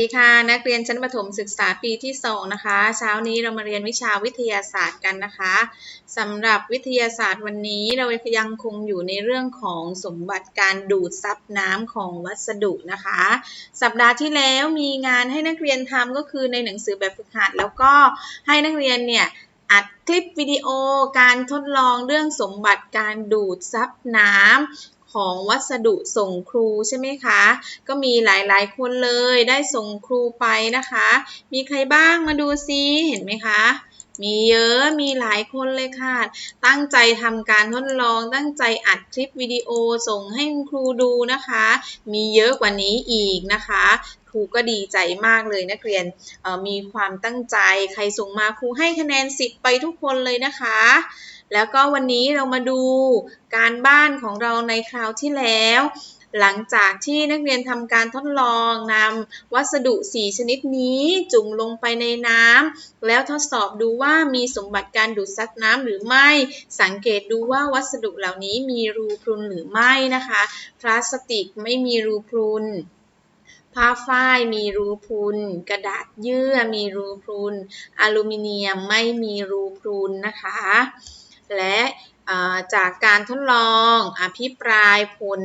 สวัสดีค่ะนักเรียนชั้นประถมศึกษาปีที่2นะคะ เช้านี้เรามาเรียนวิชาวิทยาศาสตร์กันนะคะสำหรับวิทยาศาสตร์วันนี้เรายังคงอยู่ในเรื่องของสมบัติการดูดซับน้ำของวัสดุนะคะ สัปดาห์ที่แล้วมีงานให้นักเรียนทำก็คือในหนังสือแบบฝึกหัด แล้วก็ให้นักเรียนเนี่ยอัดคลิปวิดีโอการทดลองเรื่องสมบัติการดูดซับน้ำ ของวัสดุส่งครูใช่ไหมคะ ก็มีหลายๆ คนเลยได้ส่งครูไปนะคะ มีใครบ้างมาดูซิเห็นไหมคะมีเยอะ มีหลายคนเลยค่ะ ตั้งใจทำการทดลอง ตั้งใจอัดคลิปวิดีโอส่งให้คุณครูดูนะคะ มีเยอะกว่านี้อีกนะคะ ครูก็ดีใจมากเลยนักเรียน มีความตั้งใจ ใครส่งมาครูให้คะแนนสิบไปทุกคนเลยนะคะ แล้วก็วันนี้เรามาดูการบ้านของเราในคราวที่แล้ว หลังจากที่นักเรียนทำการทดลองนำวัสดุ 4 ชนิดนี้จุ่มลงไปในน้ำแล้วทดสอบดูว่ามีสมบัติการดูดซับน้ำหรือไม่ สังเกตดูว่าวัสดุเหล่านี้มีรูพรุนหรือไม่นะคะ พลาสติกไม่มีรูพรุนผ้าฝ้ายมีรูพรุน กระดาษเยื่อมีรูพรุน อลูมิเนียมไม่มีรูพรุนนะคะ และจากการทดลองอภิปรายผล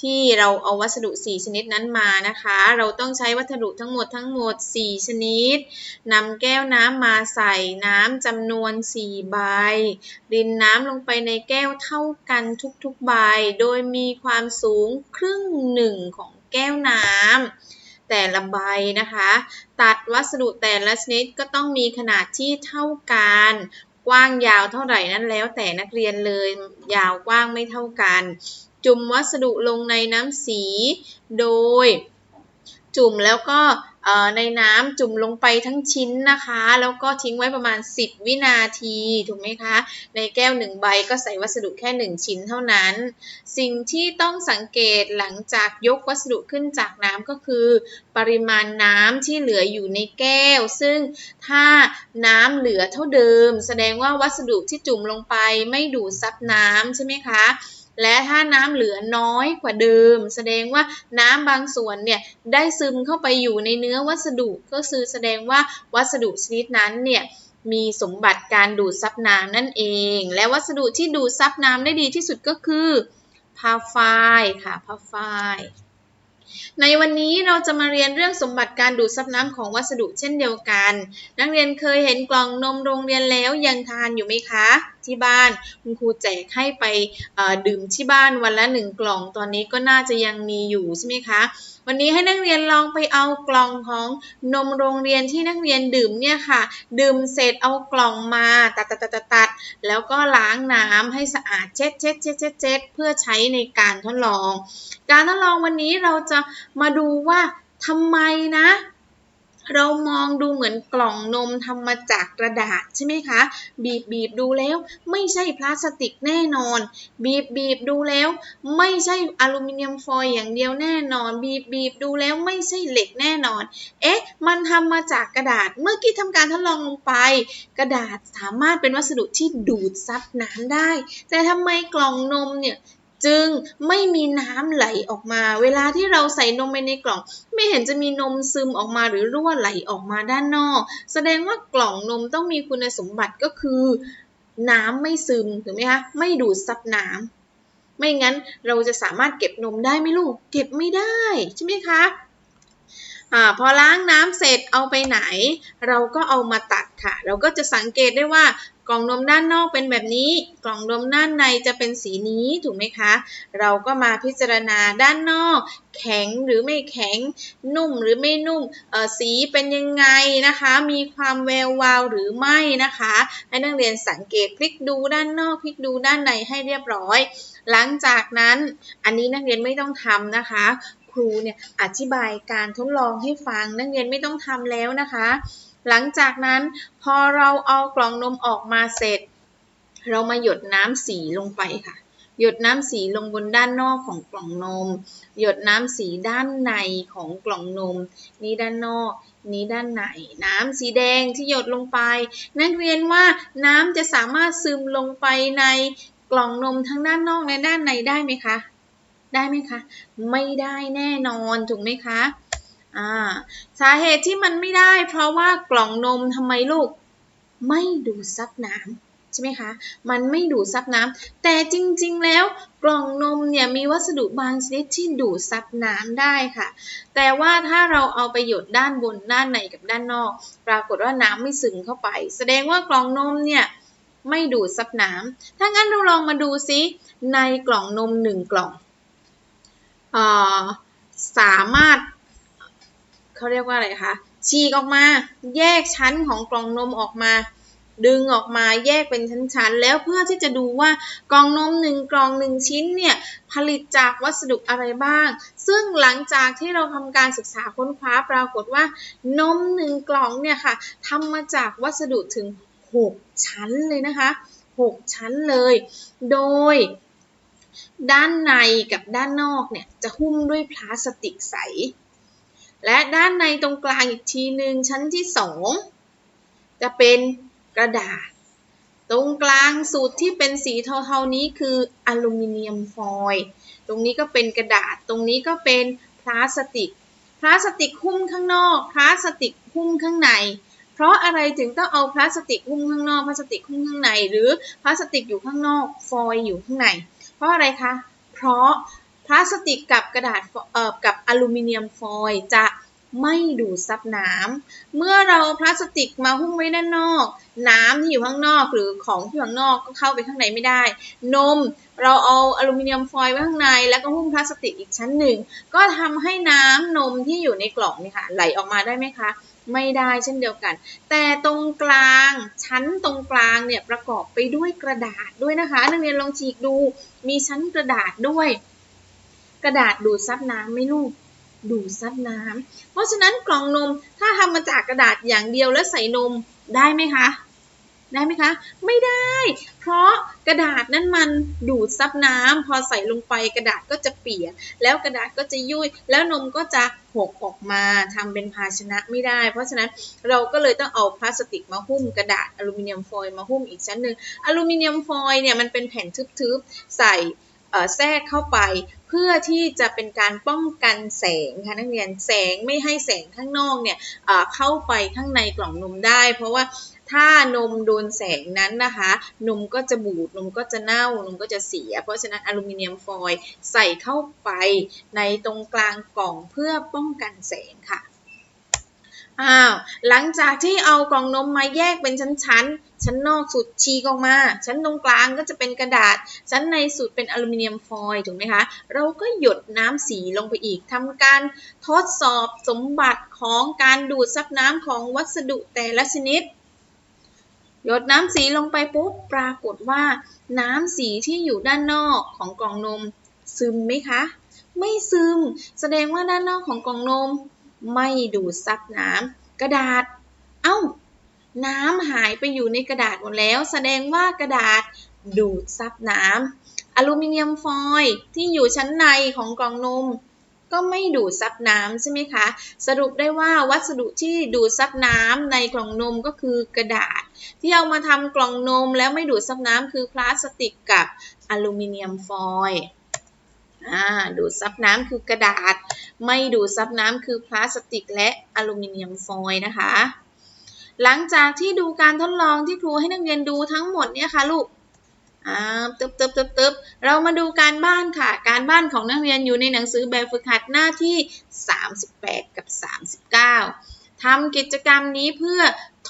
ที่เราเอาวัสดุ 4 ชนิดนั้นมานะคะ เราต้องใช้วัสดุทั้งหมดทั้งหมด 4 ชนิดนำแก้วน้ำมาใส่น้ำจำนวน 4 ใบ รินน้ำลงไปในแก้วเท่ากันทุกๆใบ โดยมีความสูงครึ่งหนึ่งของแก้วน้ำแต่ละใบนะคะ ตัดวัสดุแต่ละชนิดก็ต้องมีขนาดที่เท่ากัน กว้างยาวเท่าไหร่นั้นแล้วแต่นักเรียนเลยยาวกว้างไม่เท่ากัน จุ่มวัสดุลงในน้ำสี โดย จุ่มแล้วก็ในน้ำจุ่มลงไปทั้งชิ้นนะคะ แล้วก็ทิ้งไว้ประมาณ 10 วินาทีถูกไหมคะ ในแก้ว1ใบก็ใส่วัสดุแค่ 1 ชิ้นเท่านั้น สิ่งที่ต้องสังเกตหลังจากยกวัสดุขึ้นจากน้ำก็คือ ปริมาณน้ำที่เหลืออยู่ในแก้ว ซึ่งถ้าน้ำเหลือเท่าเดิม แสดงว่าวัสดุที่จุ่มลงไปไม่ดูดซับน้ำใช่ไหมคะ และถ้าน้ำเหลือน้อยกว่าเดิม แสดงว่าน้ำบางส่วนเนี่ยได้ซึมเข้าไปอยู่ในเนื้อวัสดุ ก็คือแสดงว่าวัสดุชนิดนั้นเนี่ยมีสมบัติการดูดซับน้ำนั่นเอง และวัสดุที่ดูดซับน้ำได้ดีที่สุดก็คือผ้าฝ้ายค่ะผ้าฝ้ายในวันนี้เราจะมาเรียนเรื่องสมบัติการดูดซับน้ำของวัสดุเช่นเดียวกัน นักเรียนเคยเห็นกล่องนมโรงเรียนแล้วยังทานอยู่ไหมคะ ที่บ้าน คุณครูแจกให้ไปดื่มที่บ้านวันละหนึ่งกล่อง ตอนนี้ก็น่าจะยังมีอยู่ใช่ไหมคะวันนี้ให้นักเรียนลองไปเอากล่องของนมโรงเรียนที่นักเรียนดื่มเนี่ยค่ะ ดื่มเสร็จเอากล่องมาตัดตัดตัดตัดแล้วก็ล้างน้ำให้สะอาดเช็ดเช็ดเช็ดเช็ดเช็ดเพื่อใช้ในการทดลอง การทดลองวันนี้เราจะมาดูว่าทำไมนะ เรามองดูเหมือนกล่องนมทำมาจากกระดาษใช่ไหมคะ บีบบีบดูแล้ว ไม่ใช่พลาสติกแน่นอน บีบบีบดูแล้ว ไม่ใช่อลูมิเนียมฟอยล์อย่างเดียวแน่นอน บีบบีบดูแล้วไม่ใช่เหล็กแน่นอน เอ๊ะ มันทำมาจากกระดาษ เมื่อกี้ทำการทดลองลงไป กระดาษสามารถเป็นวัสดุที่ดูดซับน้ำได้ แต่ทำไมกล่องนมเนี่ย จึงไม่มีน้ำไหลออกมา เวลาที่เราใส่นมไปในกล่อง ไม่เห็นจะมีนมซึมออกมาหรือรั่วไหลออกมาด้านนอก แสดงว่ากล่องนมต้องมีคุณสมบัติก็คือ น้ำไม่ซึมถูกไหมคะไม่ดูดซับน้ำไม่งั้นเราจะสามารถเก็บนมได้ไหมลูก เก็บไม่ได้ใช่ไหมคะ อพอล้างน้ำเสร็จเอาไปไหน เราก็เอามาตัดค่ะ เราก็จะสังเกตได้ว่ากล่องนมด้านนอกเป็นแบบนี้ กล่องนมด้านในจะเป็นสีนี้ถูกไหมคะ เราก็มาพิจารณาด้านนอก แข็งหรือไม่แข็ง นุ่มหรือไม่นุ่มสีเป็นยังไงนะคะ มีความแวววาวหรือไม่นะคะ ให้นักเรียนสังเกตพลิกดูด้านนอก พลิกดูด้านในให้เรียบร้อย หลังจากนั้นอันนี้นักเรียนไม่ต้องทำนะคะ ครูเนี่ยอธิบายการทดลองให้ฟังนักเรียนไม่ต้องทำแล้วนะคะ หลังจากนั้นพอเราเอากล่องนมออกมาเสร็จ เรามาหยดน้ำสีลงไปค่ะ หยดน้ำสีลงบนด้านนอกของกล่องนม หยดน้ำสีด้านในของกล่องนม นี่ด้านนอกนี้ด้านในน้ำสีแดงที่หยดลงไป นักเรียนว่าน้ำจะสามารถซึมลงไปในกล่องนมทั้งด้านนอกและด้านในได้ไหมคะ ได้ไหมคะ ไม่ได้แน่นอนถูกไหมคะอ่าสาเหตุที่มันไม่ได้ เพราะว่ากล่องนมทำไมลูก ไม่ดูดซับน้ำใช่ไหมคะ มันไม่ดูดซับน้ำแต่จริงๆ แล้วกล่องนมเนี่ยมีวัสดุบางชนิดที่ดูดซับน้ำได้ค่ะ แต่ว่าถ้าเราเอาไปหยดด้านบนด้านในกับด้านนอก ปรากฏว่าน้ำไม่ซึมเข้าไป แสดงว่ากล่องนมเนี่ยไม่ดูดซับน้ำถ้างั้นเราลองมาดูซิในกล่องนมหนึ่งกล่อง สามารถเขาเรียกว่าอะไรคะฉีกออกมาแยกชั้นของกล่องนมออกมา ดึงออกมาแยกเป็นชั้นๆ แล้วเพื่อที่จะดูว่ากล่องนมหนึ่งกล่องหนึ่งชิ้นเนี่ยผลิตจากวัสดุอะไรบ้าง ซึ่งหลังจากที่เราทำการศึกษาค้นคว้าปรากฏว่านมหนึ่งกล่องเนี่ยค่ะทำมาจากวัสดุถึง 6 ชั้นเลยนะคะ 6 ชั้นเลย โดย ด้านในกับด้านนอกเนี่ยจะหุ้มด้วยพลาสติกใส และด้านในตรงกลางอีกทีหนึ่งชั้นที่สองจะเป็นกระดาษ ตรงกลางสูตรที่เป็นสีเทาๆนี้คืออลูมิเนียมฟอยล์ตรงนี้ก็เป็นกระดาษ ตรงนี้ก็เป็นพลาสติก พลาสติกหุ้มข้างนอก พลาสติกหุ้มข้างใน เพราะอะไรถึงต้องเอาพลาสติกหุ้มข้างนอก พลาสติกหุ้มข้างใน หรือพลาสติกอยู่ข้างนอก ฟอยล์อยู่ข้างใน ราะอะไรคะ เพราะพลาสติกกับกระดาษเอ่อกับอลูมิเนียมฟอยล์จะไม่ดูดซับน้ำเมื่อเราพลาสติกมาหุ้มไว้ด้านนอก น้ำที่อยู่ข้างนอกหรือของที่อยู่ข้างนอกก็เข้าไปข้างในไม่ได้ นมเราเอาอลูมิเนียมฟอยล์ไว้ข้างใน แล้วก็หุ้มพลาสติกอีกชั้นหนึ่ง ก็ทำให้น้ำนมที่อยู่ในกล่องนี่ค่ะไหลออกมาได้ไหมคะ ไม่ได้เช่นเดียวกัน แต่ตรงกลางชั้นตรงกลางเนี่ยประกอบไปด้วยกระดาษด้วยนะคะ นักเรียนลองฉีกดูมีชั้นกระดาษด้วย กระดาษดูดซับน้ำไม่ลูกดูดซับน้ำเพราะฉะนั้นกล่องนมถ้าทำมาจากกระดาษอย่างเดียวแล้วใส่นมได้ไหมคะ ได้ไหมคะ ไม่ได้ เพราะกระดาษนั้นมันดูดซับน้ำพอใส่ลงไปกระดาษก็จะเปียกแล้วกระดาษก็จะยุ่ยแล้วนมก็จะหกออกมาทำเป็นภาชนะไม่ได้ เพราะฉะนั้นเราก็เลยต้องเอาพลาสติกมาหุ้มกระดาษอลูมิเนียมฟอยล์มาหุ้มอีกชั้นหนึ่งอลูมิเนียมฟอยล์เนี่ยมันเป็นแผ่นทึบๆใส่แทรกเข้าไปเพื่อที่จะเป็นการป้องกันแสงค่ะนักเรียนแสงไม่ให้แสงข้างนอกเนี่ยเข้าไปข้างในกล่องนมได้ เพราะว่า ถ้านมโดนแสงนั้นนะคะ นมก็จะบูด นมก็จะเน่า นมก็จะเสีย เพราะฉะนั้นอลูมิเนียมฟอยล์ใส่เข้าไปในตรงกลางกล่องเพื่อป้องกันแสงค่ะอ้าวหลังจากที่เอากล่องนมมาแยกเป็นชั้นๆ ชั้นนอกสุดชีกออกมา ชั้นตรงกลางก็จะเป็นกระดาษ ชั้นในสุดเป็นอลูมิเนียมฟอยล์ถูกไหมคะ เราก็หยดน้ำสีลงไปอีกทำการทดสอบสมบัติของการดูดซับน้ำของวัสดุแต่ละชนิด หยดน้ำสีลงไปปุ๊บปรากฏว่า น้ำสีที่อยู่ด้านนอกของกล่องนม ซึมไหมคะ ไม่ซึม แสดงว่าด้านนอกของกล่องนม ไม่ดูดซับน้ำกระดาษ เอา้า น้ำหายไปอยู่ในกระดาษหมดแล้ว แสดงว่ากระดาษดูดซับน้ำอลูมิเนียมฟอยล์ที่อยู่ชั้นในของกล่องนม ก็ไม่ดูดซับน้ำใช่ไหมคะ สรุปได้ว่าวัสดุที่ดูดซับน้ำในกล่องนมก็คือกระดาษ ที่เอามาทำกล่องนมแล้วไม่ดูดซับน้ำคือพลาสติกกับอลูมิเนียมฟอยล์ดูดซับน้ำคือกระดาษ ไม่ดูดซับน้ำคือพลาสติกและอลูมิเนียมฟอยล์นะคะ หลังจากที่ดูการทดลองที่ครูให้นักเรียนดูทั้งหมดเนี่ยค่ะลูก ตึบตึบตึบตึบเรามาดูการบ้านค่ะ การบ้านของนักเรียนอยู่ในหนังสือแบบฝึกหัดหน้าที่ 38 กับ 39ทำกิจกรรมนี้เพื่อ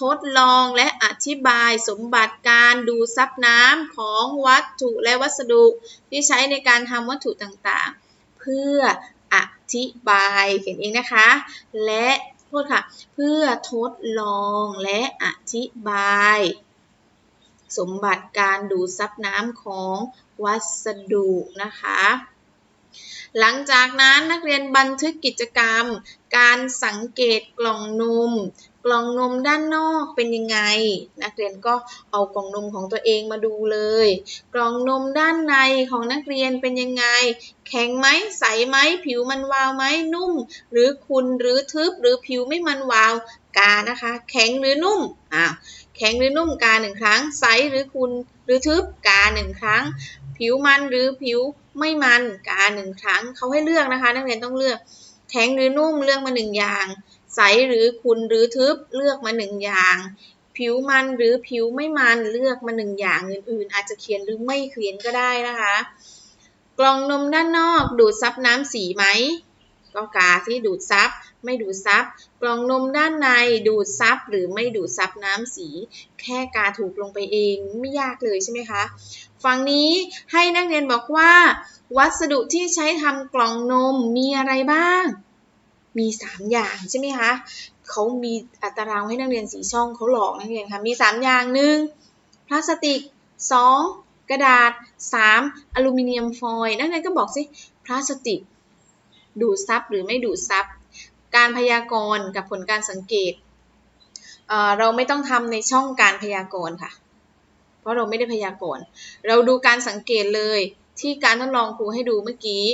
ทดลองและอธิบายสมบัติการดูซับน้ำของวัตถุและวัสดุที่ใช้ในการทำวัตถุต่างๆ เพื่ออธิบายเขียนเองนะคะ และโทษค่ะ เพื่อทดลองและอธิบาย สมบัติการดูซับน้ำของวัสดุนะคะ หลังจากนั้นนักเรียนบันทึกกิจกรรม การสังเกตกล่องนม กล่องนมด้านนอกเป็นยังไง นักเรียนก็เอากล่องนมของตัวเองมาดูเลย กล่องนมด้านในของนักเรียนเป็นยังไง แข็งไหมใสไหมผิวมันวาวไหมนุ่ม หรือขุ่นหรือทึบหรือผิวไม่มันวาวกานะคะ แข็งหรือนุ่มอ่าแข็งหรือนุ่มกาหนึ่งครั้งใสหรือขุ่นหรือทึบกาหนึ่งครั้ง ผิวมันหรือผิวไม่มันกาหนึ่งครั้งเขาให้เลือกนะคะ นักเรียนต้องเลือก แข็งหรือนุ่มเลือกมาหนึ่งอย่าง ใสหรือขุ่นหรือทึบเลือกมาหนึ่งอย่าง ผิวมันหรือผิวไม่มันเลือกมาหนึ่งอย่างอื่นๆ อาจจะเขียนหรือไม่เขียนก็ได้นะคะ กล่องนมด้านนอกดูดซับน้ำสีไหม ก็กาที่ดูดซับไม่ดูดซับกล่องนมด้านในดูดซับหรือไม่ดูดซับน้ำสี แค่กาถูกลงไปเองไม่ยากเลยใช่ไหมคะฝั่งนี้ให้นักเรียนบอกว่า วัสดุที่ใช้ทำกล่องนมมีอะไรบ้าง มี 3 อย่างใช่ไหมคะเขามีอัตรางให้นักเรียนสีช่องเขาหลอกนักเรียนค่ะมี 3 อย่างหนึ่งพลาสติก 2 กระดาษ 3 อลูมิเนียมฟอยล์นักเรียนก็บอกสิพลาสติก ดูดซับหรือไม่ดูดซับการพยากรณ์กับผลการสังเกตเเราไม่ต้องทำในช่องการพยากรณ์ค่ะ เพราะเราไม่ได้พยากรณ์ เราดูการสังเกตเลยที่การทดลองครูให้ดูเมื่อกี้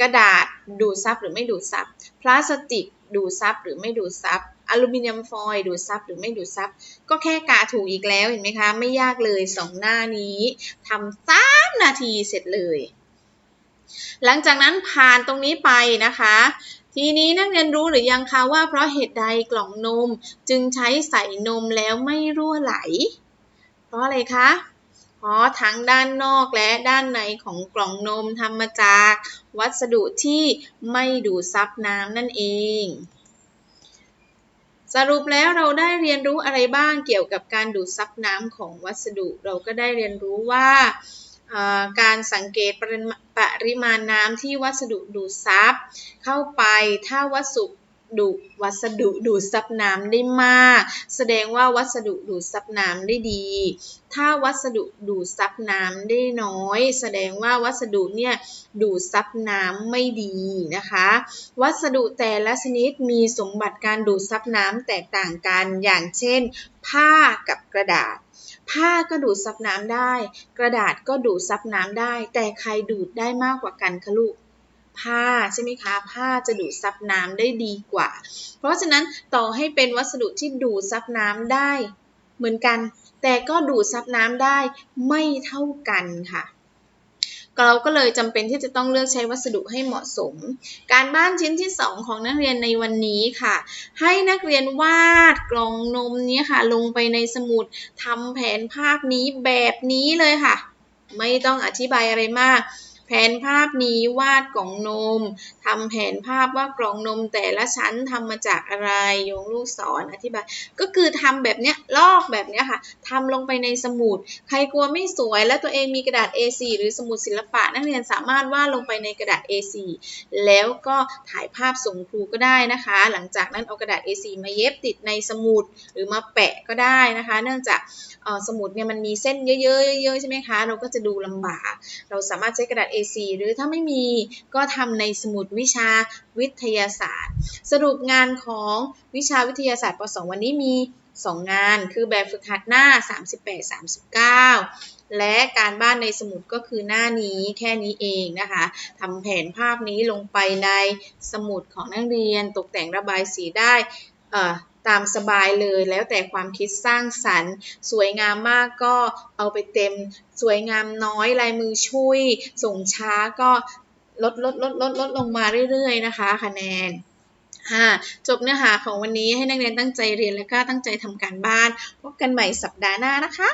กระดาษดูดซับหรือไม่ดูดซับพลาสติกดูดซับหรือไม่ดูดซับอลูมิเนียมฟอยล์ดูดซับหรือไม่ดูดซับก็แค่กาถูกอีกแล้วเห็นไหมคะ ไม่ยากเลยสองหน้านี้ทำสามนาทีเสร็จเลย หลังจากนั้นผ่านตรงนี้ไปนะคะ ทีนี้นักเรียนรู้หรือยังคะว่าเพราะเหตุใดกล่องนมจึงใช้ใส่นมแล้วไม่รั่วไหล เพราะอะไรคะเพราะทั้งด้านนอกและด้านในของกล่องนมทำมาจากวัสดุที่ไม่ดูดซับน้ำนั่นเอง สรุปแล้วเราได้เรียนรู้อะไรบ้างเกี่ยวกับการดูดซับน้ำของวัสดุ เราก็ได้เรียนรู้ว่า การสังเกตปริมาณน้ำที่วัสดุดูดซับเข้าไปถ้าวัสดุดูวัสดุดูดซับน้ำได้มาก แสดงว่าวัสดุดูดซับน้ำได้ดี ถ้าวัสดุดูดซับน้ำได้น้อย แสดงว่าวัสดุเนี่ยดูดซับน้ำไม่ดีนะคะ วัสดุแต่ละชนิดมีสมบัติการดูดซับน้ำแตกต่างกันอย่างเช่น ผ้ากับกระดาษ ผ้าก็ดูดซับน้ำได้ กระดาษก็ดูดซับน้ำได้ แต่ใครดูดได้มากกว่ากันคะลูกผ้าใช่ไหมคะ ผ้าจะดูดซับน้ำได้ดีกว่า เพราะฉะนั้นต่อให้เป็นวัสดุที่ดูดซับน้ำได้ เหมือนกัน แต่ก็ดูดซับน้ำได้ไม่เท่ากันค่ะ เราก็เลยจำเป็นที่จะต้องเลือกใช้วัสดุให้เหมาะสม การบ้านชิ้นที่ 2 ของนักเรียนในวันนี้ค่ะ ให้นักเรียนวาดกล่องนมนี้ค่ะ ลงไปในสมุดทำแผนภาพนี้แบบนี้เลยค่ะ ไม่ต้องอธิบายอะไรมาก แผนภาพนี้วาดกล่องนมทำแผนภาพว่ากล่องนมแต่ละชั้นทำมาจากอะไรโยงลูกศรออธิบาย ก็คือทำแบบเนี้ยลอกแบบเนี้ยค่ะทำลงไปในสมุด ใครกลัวไม่สวย และตัวเองมีกระดาษ A4 หรือสมุดศิลปะ นักเรียนสามารถวาดลงไปในกระดาษ A4 แล้วก็ถ่ายภาพส่งครูก็ได้นะคะ หลังจากนั้นเอากระดาษ A4 มาเย็บติดในสมุดหรือมาแปะก็ได้นะคะ เนื่องจากสมุดเนี่ยมันมีเส้นเยอะๆเยอะๆใช่ไหมคะ เราก็จะดูลำบาก เราสามารถใช้กระดาษ A A4 หรือถ้าไม่มีก็ทำในสมุดวิชาวิทยาศาสตร์ สรุปงานของวิชาวิทยาศาสตร์ป .2 วันนี้มี 2 งาน คือแบบฝึกหัดหน้า 38-39 และการบ้านในสมุดก็คือหน้านี้แค่นี้เองนะคะทำแผนภาพนี้ลงไปในสมุดของนักเรียนตกแต่งระบายสีได้ ตามสบายเลยแล้วแต่ความคิดสร้างสรรค์ สวยงามมากก็เอาไปเต็ม สวยงามน้อยลายมือช่วย ส่งช้าก็ลดลดลดลดลดลงมาเรื่อยๆนะคะ คะแนนจบเนื้อหาของวันนี้ให้นักเรียนตั้งใจเรียนและก็ตั้งใจทำการบ้าน พบกันใหม่สัปดาห์หน้านะคะ